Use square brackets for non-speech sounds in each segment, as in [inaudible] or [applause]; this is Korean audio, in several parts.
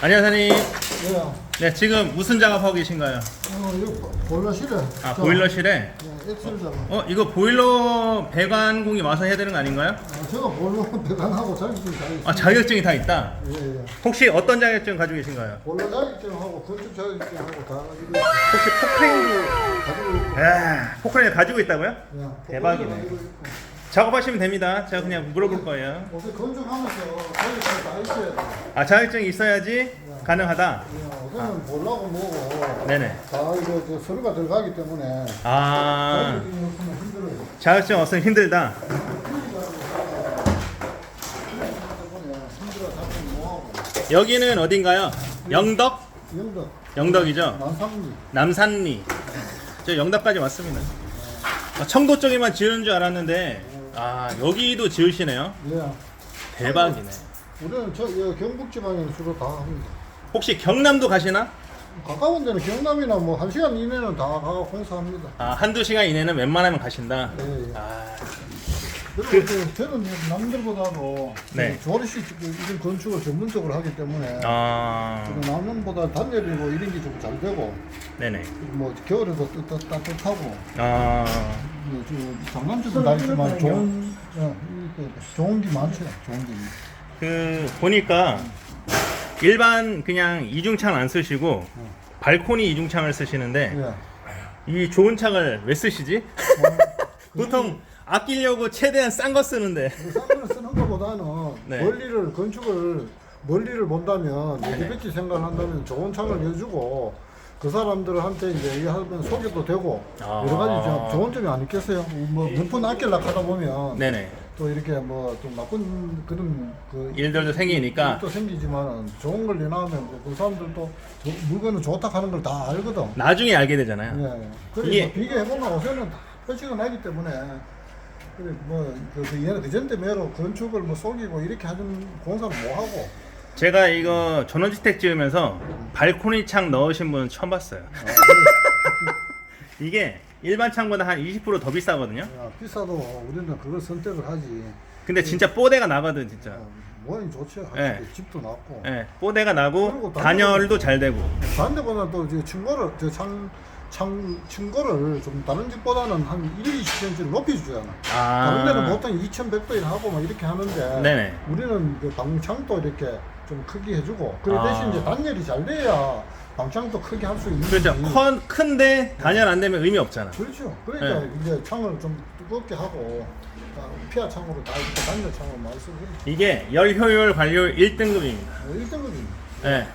안녕하세요. 예. 네, 지금 무슨 작업하고 계신가요? 어, 이거 보일러실에. 아, 저, 보일러실에. 예, 엑셀 작업. 어, 이거 보일러 배관공이 와서 해야 되는 거 아닌가요? 아, 제가 보일러 [laughs] 배관하고 자격증 다 있어요. 아, 자격증이 다 있다. 예, 예. 혹시 어떤 자격증 가지고 계신가요? 보일러 자격증하고 건축 자격증하고 다 가지고, 혹시 포크레인도 가지고 있고. 아, 포크레인 가지고 있다고요? 예, 대박이네. 가지고 있고. 작업하시면 됩니다. 제가 그냥 물어볼 거예요. 옷에 건축하면서 자격증 다 있어야 돼. 아, 자격증이 있어야지 가능하다. 예, 옷에는 보일러고 뭐고. 네네. 다 이거 저 서류가 들어가기 때문에. 아, 자격증이 없으면 힘들어요. 자격증 없으면 힘들다. 때문에 힘들어 자꾸 뭐하고. 여기는 어딘가요? 영덕? 영덕, 영덕이죠? 난상리. 남산리. 저 영덕까지 왔습니다. 아, 청도 쪽에만 지으는 줄 알았는데, 아, 여기도 지으시네요. 예. 대박이네. 우리는 저 예, 경북 지방에 주로 다 합니다. 혹시 경남도 가시나? 가까운 데는 경남이나 뭐 한 시간 이내는 다 가가 공사합니다. 아, 한두 시간 이내는 웬만하면 가신다. 예, 예. 아, 그리고 이제 저는 남들보다도 네. 그 조리식 이런 건축을 전문적으로 하기 때문에 아, 그 남들보다 단열이 뭐 이런 게 좀 잘 되고 네네. 뭐 겨울에도 따뜻하고 아, 뭐 지금 장난치도 다 있지만 좋은 예, 이렇게 좋은 게 많죠. 좋은 게. 그, 보니까 일반 그냥 이중창 안 쓰시고, 발코니 이중창을 쓰시는데, 예. 이 좋은 창을 왜 쓰시지? [laughs] 보통 아끼려고 최대한 싼 거 쓰는데. 쌍을 쓰는 것보다는 네. 멀리를 건축을 멀리를 본다면 내지배치 생각을 한다면 좋은 창을 내주고 그 사람들한테 이제 얘기하면 소개도 되고 아. 여러 가지 좀 좋은 점이 아니겠어요? 뭐 몇푼 아끼려고 하다 보면 네네. 또 이렇게 뭐 좀 나쁜 그런 그 일들도 생기니까 또 생기지만 좋은 걸 내놔면 그 사람들도 저- 물건은 좋다 하는 걸 다 알거든. 나중에 알게 되잖아요. 예. 그래 이게- 뭐 비교해보면 옷에는 다 표시가 나기 때문에 뭐그 그 얘는 그전 때 매로 건축을 뭐 속이고 이렇게 하는 공사는 뭐 하고 제가 이거 전원주택 지으면서 발코니 창 넣으신 분 처음 봤어요. 아. [laughs] 이게 일반 창보다 한 20%더 비싸거든요. 야, 비싸도 우리는 그걸 선택을 하지. 근데 진짜 뽀대가 나거든 진짜. 어, 모양이 좋죠. 예. 집도 낮고. 예, 뽀대가 나고 그리고 단열도 잘 되고. 반대보다 또 이제 층고를 저창 창 층고를 좀 다른 집보다는 한 1, 20cm를 높여주잖아. 다른 데는 아, 보통 2,100도에 하고 막 이렇게 하는데 네네. 우리는 그 방창도 이렇게 좀 크게 해주고 그 아. 대신 이제 단열이 잘 돼야 방창도 크게 할 수 있는 그렇죠. 컨 큰데 단열 안 되면 의미 없잖아. 그렇죠. 그러니까 네. 이제 창을 좀 두껍게 하고 아, 피하 창으로 다 이렇게 단열 창으로 많이 쓰고 이게 열 효율 관리율 1등급입니다. 1등급이 예.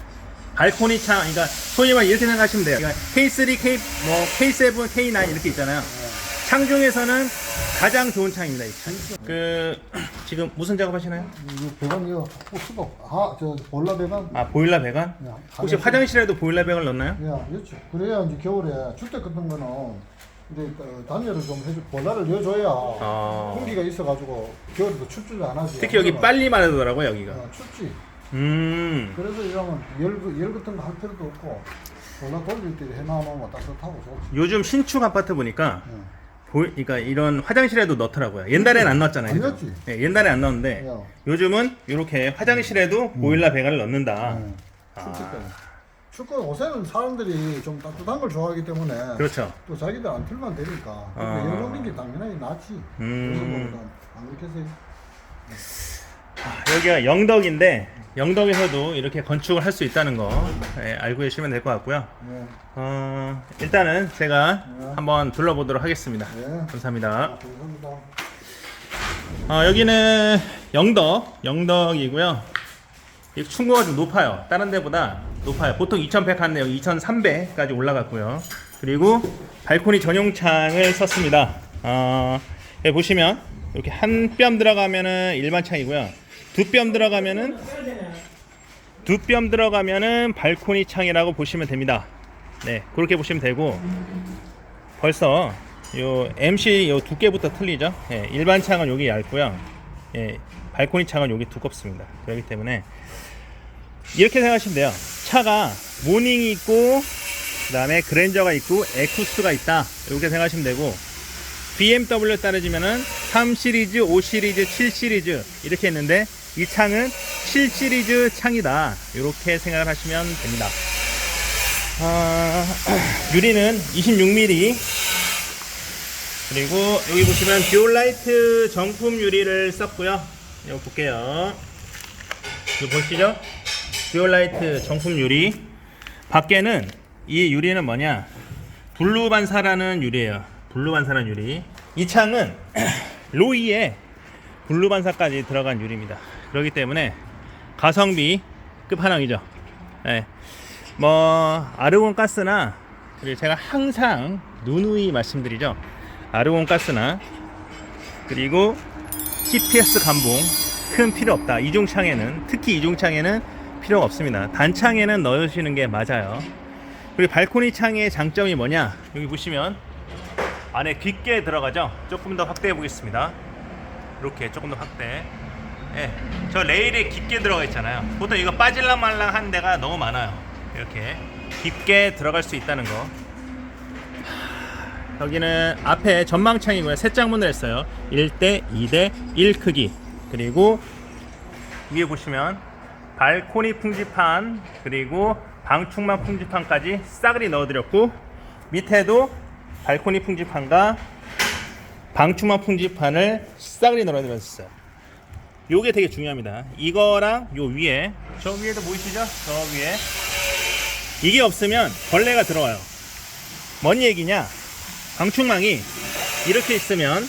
발코니 창, 그러니까 소위 말 이렇게 생각하시면 돼요. 그러니까 K3, K, 뭐 K7, K9 이렇게 있잖아요. 창 중에서는 가장 좋은 창입니다. 이. 그 [clears throat] 지금 무슨 작업하시나요? 이거 배관 이거 호스도 아저 볼라 배관 아 보일러 배관? 야, 혹시 화장실에도 보일러 배관을 넣나요? 야 그렇죠. 그래야 이제 겨울에 주택 같은 거는 이제 그 단열을 좀 해줘 볼라를 넣어줘야 아. 공기가 있어가지고 겨울에도 춥지를 안 하지. 특히 여기 빨리 마르더라고요 여기가. 어, 춥지. 음. 그래서 이러면 열, 열 같은 거할 필요도 없고 볼라 돌릴 때 해놔놓으면 따뜻하고 좋지. 요즘 신축 아파트 보니까 예. 보, 그러니까 이런 화장실에도 넣더라고요. 옛날엔 안 넣었잖아요. 안 그죠? 넣었지. 예, 옛날에 안 넣었는데 야. 요즘은 이렇게 화장실에도 보일러 배관을 넣는다. 음. 춥기 아, 때문에. 춥고 요새는 사람들이 좀 따뜻한 걸 좋아하기 때문에 그렇죠. 또 자기들 안 틀면 되니까 아. 열 넣는 게 당연히 낫지. 음. 그래서 뭐, 안 그렇게 해서 아, 여기가 영덕인데 영덕에서도 이렇게 건축을 할 수 있다는 거 예, 알고 계시면 될 것 같고요. 네. 어, 일단은 제가 네. 한번 둘러보도록 하겠습니다. 네. 감사합니다. 감사합니다. 어, 여기는 영덕, 영덕이고요. 이 충고가 좀 높아요. 다른 데보다 높아요. 보통 2100 하는데 여기 2300까지 올라갔고요. 그리고 발코니 전용 창을 썼습니다. 어, 여기 보시면 이렇게 한 뼘 들어가면은 일반 창이고요. 두 뼘 들어가면은 두 뼘 들어가면은 발코니 창이라고 보시면 됩니다. 네, 그렇게 보시면 되고 벌써 요 MC 요 두께부터 틀리죠. 예, 일반 창은 여기 얇고요. 예, 발코니 창은 여기 두껍습니다. 그렇기 때문에 이렇게 생각하시면 돼요. 차가 모닝이 있고 그다음에 그랜저가 있고 에쿠스가 있다. 이렇게 생각하시면 되고 BMW 따르지면은 3 시리즈, 5 시리즈, 7 시리즈 이렇게 했는데 이 창은 7 시리즈 창이다. 이렇게 생각을 하시면 됩니다. 아, [clears throat] 유리는 26mm. 그리고 여기 보시면 듀얼라이트 정품 유리를 썼고요. 이거 볼게요. 이거 보시죠? 듀얼라이트 정품 유리. 밖에는 이 유리는 뭐냐? 블루 반사라는 유리예요. 블루 반사라는 유리. 이 창은 [clears throat] 로이에 블루 반사까지 들어간 유리입니다. 그렇기 때문에 가성비 끝판왕이죠. 네. 뭐 아르곤 가스나 그리고 제가 항상 누누이 말씀드리죠. 아르곤 가스나 그리고 CPS 감봉 큰 필요 없다. 이중창에는 특히 이중창에는 필요가 없습니다. 단창에는 넣으시는 게 맞아요. 그리고 발코니 창의 장점이 뭐냐? 여기 보시면 안에 깊게 들어가죠. 조금 더 확대해 보겠습니다. 이렇게 조금 더 확대. 예, 저 레일이 깊게 들어가 있잖아요. 보통 이거 빠질랑 말랑 한 데가 너무 많아요. 이렇게 깊게 들어갈 수 있다는 거. 하, 여기는 앞에 전망창이고요. 세 장문을 했어요. 1대 2대 1 크기. 그리고 위에 보시면 발코니 풍지판 그리고 방충망 풍지판까지 싸그리 넣어드렸고 밑에도 발코니 풍지판과 방충망 풍지판을 싸그리 넣어드렸어요. 요게 되게 중요합니다. 이거랑 요 위에 저 위에도 보이시죠? 저 위에 이게 없으면 벌레가 들어와요. 뭔 얘기냐? 방충망이 이렇게 있으면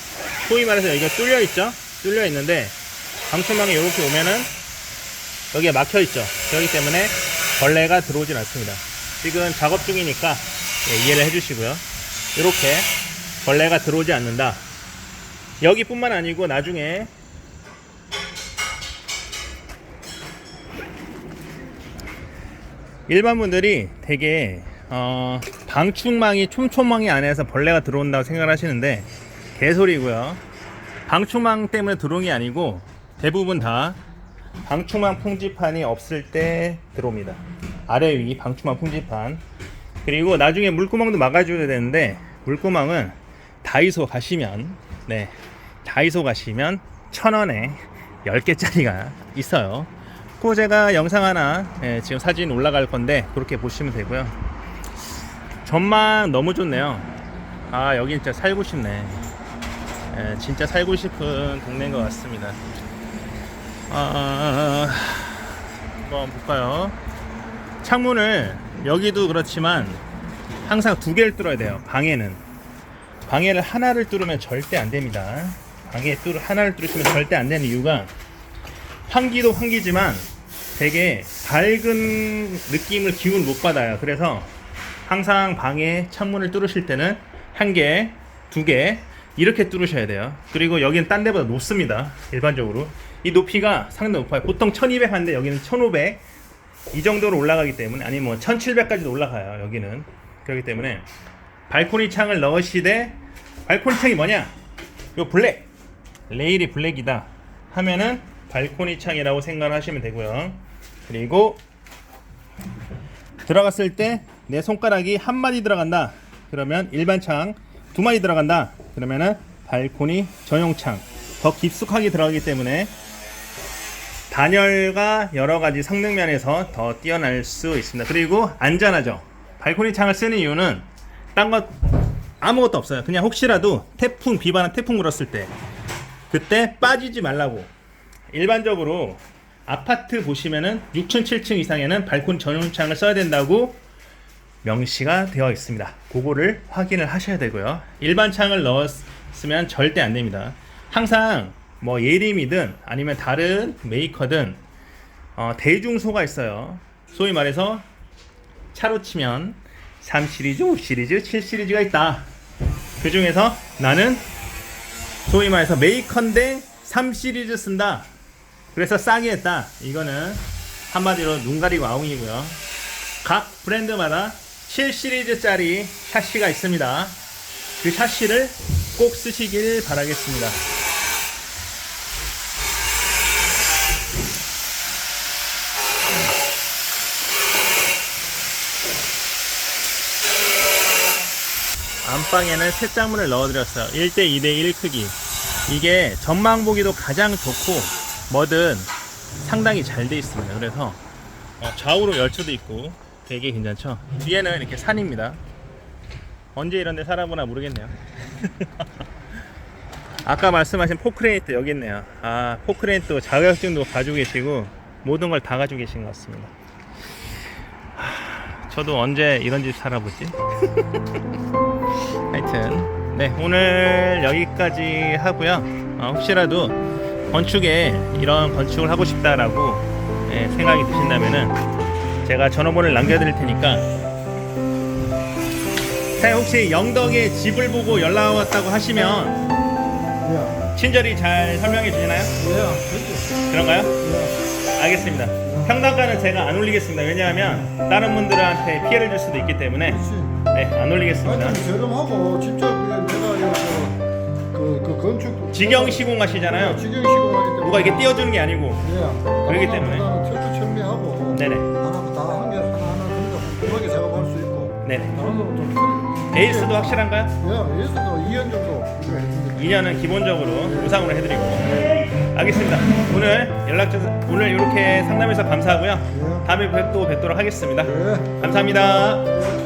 소위 말해서 여기가 뚫려 있죠? 뚫려 있는데 방충망이 이렇게 오면은 여기에 막혀 있죠. 그렇기 때문에 벌레가 들어오진 않습니다. 지금 작업 중이니까 예, 이해를 해주시고요. 이렇게 벌레가 들어오지 않는다. 여기뿐만 아니고 나중에 일반 분들이 되게 어, 방충망이 촘촘망이 안에서 벌레가 들어온다고 생각을 하시는데 개소리고요. 방충망 때문에 들어온 게 아니고 대부분 다 방충망 풍지판이 없을 때 들어옵니다. 아래 위 방충망 풍지판. 그리고 나중에 물구멍도 막아줘야 되는데 물구멍은 다이소 가시면 네 다이소 가시면 천 원에 10개짜리가 있어요. 그 제가 영상 하나 예, 지금 사진 올라갈 건데 그렇게 보시면 되고요. 전망 너무 좋네요. 아 여기 진짜 살고 싶네. 예, 진짜 살고 싶은 동네인 것 같습니다. 아, 한번 볼까요? 창문을 여기도 그렇지만 항상 두 개를 뚫어야 돼요. 방에는 방해를 하나를 뚫으면 절대 안 됩니다. 방해 뚫 하나를 뚫으시면 절대 안 되는 이유가 환기도 환기지만 되게 밝은 느낌을 기운을 못 받아요. 그래서 항상 방에 창문을 뚫으실 때는 한 개, 두 개 이렇게 뚫으셔야 돼요. 그리고 여기는 딴 데보다 높습니다. 일반적으로 이 높이가 상당히 높아요. 보통 1200 한데 여기는 1500 이 정도로 올라가기 때문에 아니 뭐 1700까지도 올라가요. 여기는 그렇기 때문에 발코니 창을 넣으시되 발코니 창이 뭐냐? 요 블랙 레일이 블랙이다 하면은 발코니 창이라고 생각하시면 되고요. 그리고 들어갔을 때 내 손가락이 한 마디 들어간다. 그러면 일반 창 두 마디 들어간다. 그러면은 발코니 전용 창 더 깊숙하게 들어가기 때문에 단열과 여러 가지 성능 면에서 더 뛰어날 수 있습니다. 그리고 안전하죠. 발코니 창을 쓰는 이유는 딴 것 아무것도 없어요. 그냥 혹시라도 태풍 비바람 태풍 불었을 때 그때 빠지지 말라고. 일반적으로 아파트 보시면은 6층, 7층 이상에는 발코니 전용 창을 써야 된다고 명시가 되어 있습니다. 그거를 확인을 하셔야 되고요. 일반 창을 넣었으면 절대 안 됩니다. 항상 뭐 예림이든 아니면 다른 메이커든 어, 대중소가 있어요. 소위 말해서 차로 치면 3 시리즈, 5 시리즈, 7 시리즈가 있다. 그 중에서 나는 소위 말해서 메이커인데 3 시리즈 쓴다. 그래서 싸게 했다. 이거는 한마디로 눈 가리고 아웅이고요. 각 브랜드마다 7 시리즈짜리 샤시가 있습니다. 그 샤시를 꼭 쓰시길 바라겠습니다. 안방에는 세 장문을 넣어드렸어요. 1대 2대 1 크기. 이게 전망 보기도 가장 좋고 뭐든 상당히 잘 돼 있습니다. 그래서 어, 좌우로 열차도 있고 되게 괜찮죠. 뒤에는 이렇게 산입니다. 언제 이런 데 살아보나 모르겠네요. [laughs] 아까 말씀하신 포크레인 또 여기 있네요. 아, 포크레인 또 자격증도 가지고 계시고 모든 걸 다 가지고 계신 것 같습니다. 하, 저도 언제 이런 집 살아보지? [laughs] 하여튼 네 오늘 여기까지 하고요. 어, 혹시라도 건축에 이런 건축을 하고 싶다라고 예, 생각이 드신다면은 제가 전화번호를 남겨드릴 테니까 사장님 혹시 영덕에 집을 보고 연락 왔다고 하시면 예. 친절히 잘 설명해 주시나요? 그런가요? 예. 알겠습니다. 평당가는 제가 안 올리겠습니다. 왜냐하면 다른 분들한테 피해를 줄 수도 있기 때문에. 네, 안 올리겠습니다. 하여튼 저렴하고 직접 그냥 내가 건축 직영 시공하시잖아요. 직영 시공하기 때문에 누가 이게 띄워주는 게 아니고. 예. 그러기 때문에. 철두철미하고 네네. 하나 다한 개 하나 하나 그러니까 꼼꼼하게 작업할 수 있고 네네. 나는 좀 틀- 에이스도 확실한가요? 예, 에이스도 2년 정도 이거 했는데 2년은 기본적으로 무상으로 해드리고. 알겠습니다. 오늘 연락 주 오늘 이렇게 상담해서 감사하고요. 예. 다음에 뵙- 또 뵙도록 하겠습니다. 예. 감사합니다. 예.